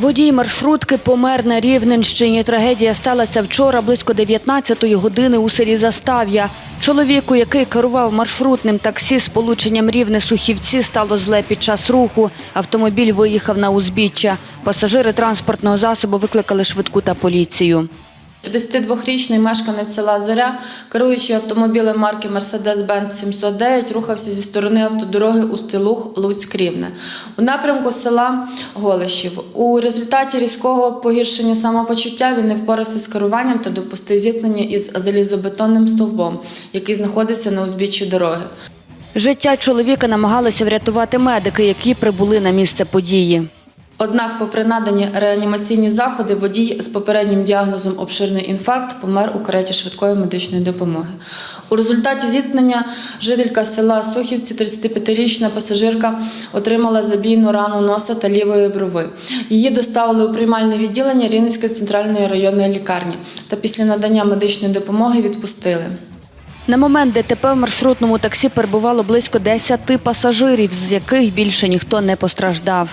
Водій маршрутки помер на Рівненщині. Трагедія сталася вчора близько 19-ї години у селі Застав'я. Чоловіку, який керував маршрутним таксі з полученням Рівне-Сухівці, стало зле під час руху. Автомобіль виїхав на узбіччя. Пасажири транспортного засобу викликали швидку та поліцію. 52-річний мешканець села Зоря, керуючи автомобілем марки Mercedes-Benz 709, рухався зі сторони автодороги Устилух Луцьк-Рівне у напрямку села Голишів. У результаті різкого погіршення самопочуття він не впорався з керуванням та допустив зіткнення із залізобетонним стовбом, який знаходився на узбіччі дороги. Життя чоловіка намагалися врятувати медики, які прибули на місце події. Однак, попри надані реанімаційні заходи, водій з попереднім діагнозом обширний інфаркт помер у кареті швидкої медичної допомоги. У результаті зіткнення жителька села Сухівці, 35-річна пасажирка, отримала забійну рану носа та лівої брови. Її доставили у приймальне відділення Рівненської центральної районної лікарні та після надання медичної допомоги відпустили. На момент ДТП в маршрутному таксі перебувало близько 10 пасажирів, з яких більше ніхто не постраждав.